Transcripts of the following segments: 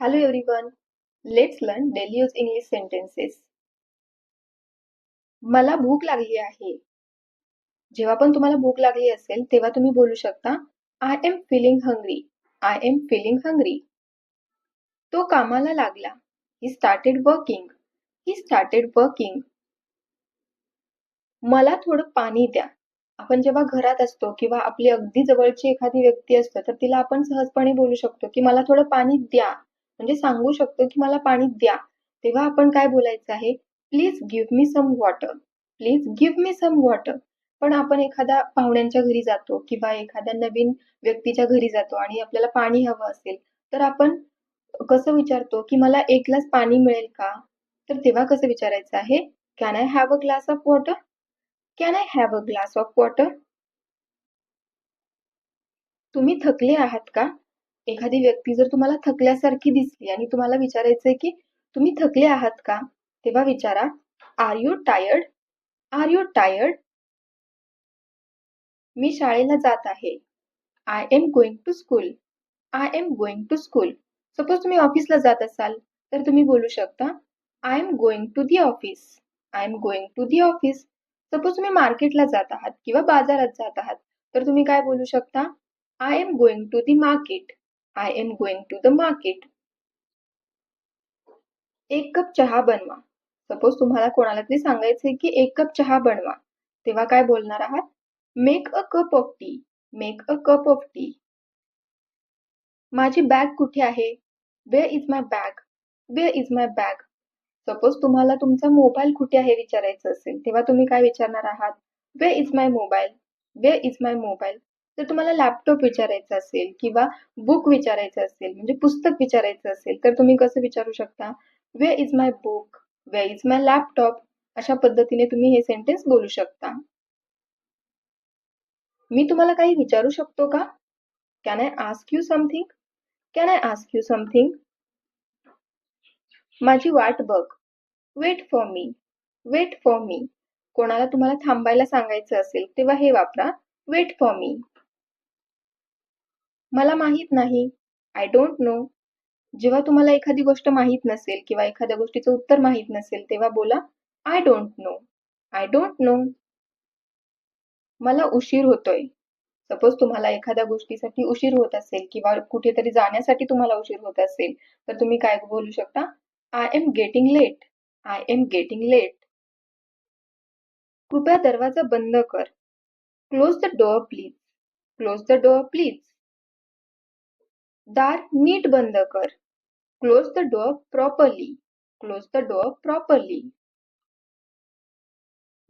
Hello everyone. Let's learn daily use English sentences. मला भूक लागली आहे. जेव्हा पण तुम्हाला भूक लागली असेल तेव्हा तुम्ही बोलू शकता I am feeling hungry. I am feeling hungry. तो कामाला लागला. He started working. He started working. मला थोडं पाणी द्या. आपण जेव्हा घरात असतो किंवा आपली अगदी जवळची एखादी व्यक्ती असतो तर तिला आपण सहजपणे बोलू शकतो की मला थोडं पाणी द्या. म्हणजे सांगू शकतो की मला पाणी द्या. तेव्हा आपण काय बोलायचं आहे? Please give me some water. Please give me some water. पण आपण एखाद्या पाहुण्यांच्या घरी जातो किंवा एखाद्या नवीन व्यक्तीच्या घरी जातो आणि आपल्याला पाणी हवं असेल तर आपण कसं विचारतो की मला एक ग्लास पाणी मिळेल का? तर तेव्हा कसं विचारायचं आहे? Can I have a glass of water? Can I have a glass of water? तुम्ही थकले आहात का? एखादी व्यक्ती जर तुम्हाला थकल्यासारखी दिसली आणि तुम्हाला विचारायचंय की तुम्ही थकले आहात का? तेव्हा विचारा are you tired? Are you tired? मी शाळेला जात आहे. I am going to school. I am going to school. Suppose तुम्ही ऑफिसला जात असाल तर तुम्ही बोलू शकता I am going to the office. I am going to the office. Suppose तुम्ही मार्केटला जात आहात किंवा बाजारात जात आहात तर तुम्ही काय बोलू शकता I am going to the market. I am going to the market. एक कप चहा बनवा. सपोज तुम्हाला कोणाला तरी सांगायचंय की एक कप चहा बनवा. तेव्हा काय बोलणार आहात? Make a cup of tea. Make a cup of tea. माझी बॅग कुठे आहे? Where is my bag? Where is my bag? Suppose तुम्हाला तुमचा मोबाईल कुठे आहे विचारायचं असेल तेव्हा तुम्ही काय विचारणार आहात? Where is my mobile? Where is my mobile? जर तुम्हाला लॅपटॉप विचारायचं असेल किंवा बुक विचारायचं असेल म्हणजे पुस्तक विचारायचं असेल तर तुम्ही कसं विचारू शकता? Where is my book? Where is my laptop? अशा पद्धतीने तुम्ही हे सेंटेन्स बोलू शकता. मी तुम्हाला काही विचारू शकतो का? Can I ask you something? Can I ask you something? माझी वाट बघ. Wait for me. Wait for me. कोणाला तुम्हाला थांबायला सांगायचं असेल तेव्हा हे वापरा वेट फॉर मी. मला माहीत नाही. I don't know. जेव्हा तुम्हाला एखादी गोष्ट माहीत नसेल किंवा एखाद्या गोष्टीचं उत्तर माहीत नसेल तेव्हा बोला I don't know. I don't know. मला उशीर होतोय. सपोज तुम्हाला एखाद्या गोष्टीसाठी उशीर होत असेल किंवा कुठेतरी जाण्यासाठी तुम्हाला उशीर होत असेल तर तुम्ही काय बोलू शकता? I am getting late. I am getting late. कृपया दरवाजा बंद कर. Close the door please. Close the door please. दार नीट बंद कर. Close the door properly. Close the door properly.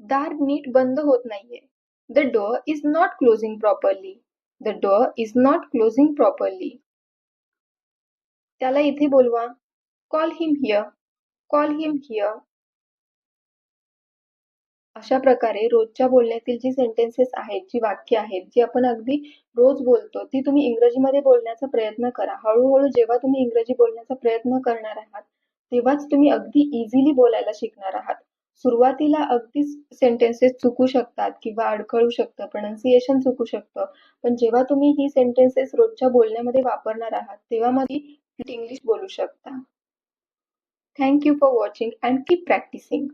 दार नीट बंद होत नाहीये. The door is not closing properly. The door is not closing properly. त्याला इथे बोलवा. Call him here. Call him here. अशा प्रकारे रोजच्या बोलण्यातील जी सेंटेन्सेस आहेत, जी वाक्य आहेत, जी आपण अगदी रोज बोलतो, ती तुम्ही इंग्रजीमध्ये बोलण्याचा प्रयत्न करा. हळूहळू जेव्हा तुम्ही इंग्रजी बोलण्याचा प्रयत्न करणार आहात, तेव्हाच तुम्ही अगदी इझिली बोलायला शिकणार आहात. सुरुवातीला अगदीच सेंटेन्सेस चुकू शकतात किंवा अडखळू शकतं, प्रोनन्सिएशन चुकू शकतं. पण जेव्हा तुम्ही ही सेंटेन्सेस रोजच्या बोलण्यामध्ये वापरणार आहात, तेव्हा मध्ये इंग्लिश बोलू शकता. Thank you for watching and keep practising.